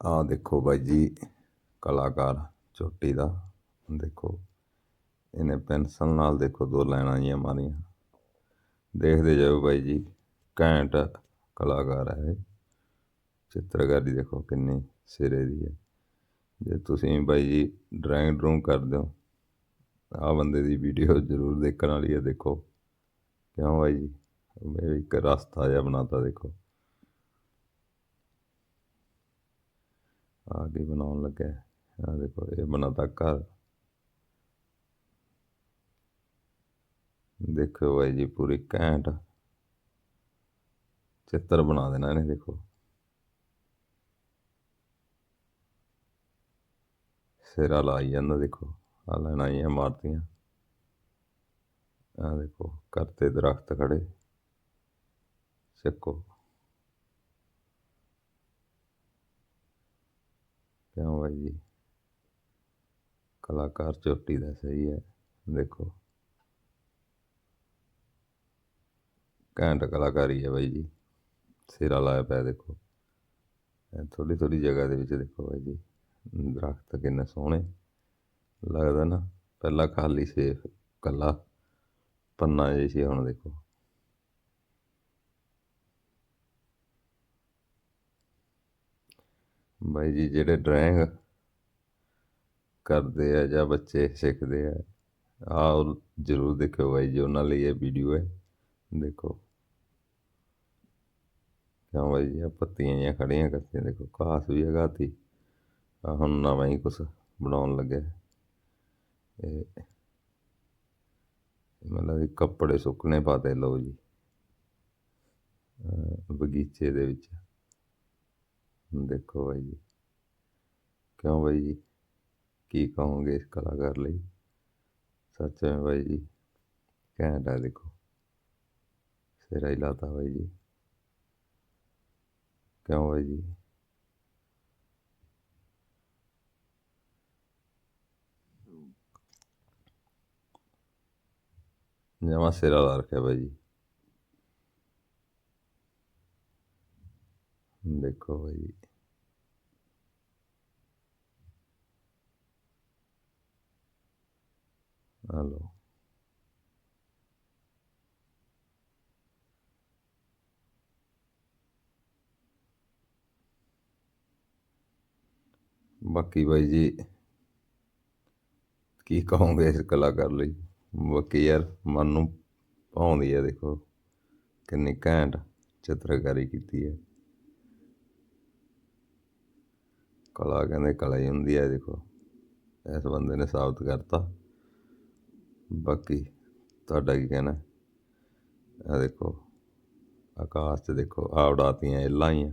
ਆਹ ਦੇਖੋ ਬਾਈ ਜੀ, ਕਲਾਕਾਰ ਚੋਟੀ ਦਾ। ਦੇਖੋ, ਇਹਨੇ ਪੈਨਸਲ ਨਾਲ ਦੇਖੋ ਦੋ ਲਾਈਨਾਂ ਜੀਆਂ ਮਾਰੀਆਂ। ਦੇਖਦੇ ਜਾਓ ਬਾਈ ਜੀ, ਘੈਂਟ ਕਲਾਕਾਰ ਹੈ ਇਹ। ਚਿੱਤਰਕਾਰੀ ਦੇਖੋ ਕਿੰਨੀ ਸਿਰੇ ਦੀ ਹੈ। ਜੇ ਤੁਸੀਂ ਬਾਈ ਜੀ ਡਰਾਇੰਗ ਡਰੂਇੰਗ ਕਰਦੇ ਹੋ, ਆਹ ਬੰਦੇ ਦੀ ਵੀਡੀਓ ਜ਼ਰੂਰ ਦੇਖਣ ਵਾਲੀ ਹੈ। ਦੇਖੋ, ਕਿਉਂ ਬਾਈ ਜੀ? ਇੱਕ ਰਸਤਾ ਜਿਹਾ ਬਣਾਤਾ ਦੇਖੋ। ਆ ਕੇ ਬਣਾਉਣ ਲੱਗਾ ਆ ਦੇਖੋ, ਇਹ ਬਣਾਤਾ ਘਰ। ਦੇਖੋ ਭਾਈ ਜੀ, ਪੂਰੀ ਘੈਂਟ ਚਿੱਤਰ ਬਣਾ ਦੇਣਾ ਇਹਨੇ, ਦੇਖੋ। ਸਿਰਾ ਲਾਈ ਜਾਂਦਾ, ਦੇਖੋ। ਆ ਲੈਣਾ ਹੀ ਮਾਰਤੀਆਂ। ਆ ਦੇਖੋ, ਕਰਤੇ ਦਰਖਤ ਖੜੇ। ਚੱਕੋ ਕਿਉਂ ਬਾਈ ਜੀ? ਕਲਾਕਾਰ ਚੋਟੀ ਦਾ ਸਹੀ ਹੈ, ਦੇਖੋ। ਘੈਂਟ ਕਲਾਕਾਰੀ ਹੈ ਬਾਈ ਜੀ। ਸਿਰਾ ਲਾਇਆ ਪਿਆ, ਦੇਖੋ। ਥੋੜੀ ਥੋੜੀ ਜਗ੍ਹਾ ਦੇ ਵਿੱਚ ਦੇਖੋ ਬਾਈ ਜੀ। ਦਰਖਤ ਕਿੰਨੇ ਸੋਹਣੇ। ਲੱਗਦਾ ਨਾ, ਪਹਿਲਾਂ ਖਾਲੀ ਸੇਫ, ਕੱਲਾ। ਪੰਨਾ ਜਿਹਾ ਸੀ, ਹੁਣ ਦੇਖੋ। ਬਾਈ ਜੀ, ਜਿਹੜੇ ਡਰਾਇੰਗ ਕਰਦੇ ਆ ਜਾਂ ਬੱਚੇ ਸਿੱਖਦੇ ਆ, ਆਹ ਜ਼ਰੂਰ ਦੇਖਿਓ ਬਾਈ ਜੀ, ਉਹਨਾਂ ਲਈ ਇਹ ਵੀਡੀਓ ਹੈ। ਦੇਖੋ। ਕਿਉਂ ਬਾਈ ਜੀ ਆ ਪੱਤੀਆਂ ਜਿਹੀਆਂ ਖੜੀਆਂ ਕਰਤੀਆਂ, ਦੇਖੋ ਘਾਸ ਵੀ ਹੈਗਾਤੀ ਆ ਹੁਣ ਨਵਾਂ ਹੀ ਕੁਛ ਬਣਾਉਣ ਲੱਗਿਆ ਇਹ ਮਤਲਬ ਕੱਪੜੇ ਸੁੱਕਣੇ ਪਾਤੇ, ਲਓ ਜੀ। ਬਗੀਚੇ ਦੇ ਵਿੱਚ। ਦੇਖੋ ਬਾਈ ਜੀ ਕਿਉਂ ਬਾਈ ਜੀ ਕੀ ਕਹੋਗੇ ਇਸ ਕਲਾਕਾਰ ਲਈ ਸੱਚ ਹੈ ਬਾਈ ਜੀ ਘੈਂਟ ਹੈ ਦੇਖੋ ਸਿਰਾ ਹੀ ਲਾਤਾ ਬਾਈ ਜੀ ਕਿਉਂ ਬਾਈ ਜੀ ਜਮਾ ਸਿਰਾ ਲਾ ਰੱਖਿਆ ਬਾਈ ਦੇਖੋ ਬਾਈ ਜੀ ਹਲੋ ਬਾਕੀ ਬਾਈ ਜੀ, ਕੀ ਕਹੋਗੇ ਇਸ ਕਲਾਕਾਰ ਲਈ? ਬਾਕੀ ਯਾਰ, ਮਨ ਨੂੰ ਭਾਉਂਦੀ ਹੈ ਦੇਖੋ। ਕਿੰਨੀ ਘੈਂਟ ਚਿੱਤਰਕਾਰੀ ਕੀਤੀ ਹੈ ਕਲਾ ਕਹਿੰਦੇ ਕਲਾ ਹੀ ਹੁੰਦੀ ਹੈ, ਦੇਖੋ। ਇਸ ਬੰਦੇ ਨੇ ਸਾਬਤ ਕਰਤਾ। ਬਾਕੀ ਤੁਹਾਡਾ ਕੀ ਕਹਿਣਾ? ਆ ਦੇਖੋ, ਆਕਾਸ਼ 'ਚ ਦੇਖੋ ਆ ਉਡਾਤੀਆਂ ਇੱਲਾਂ ਹੀ ਆ।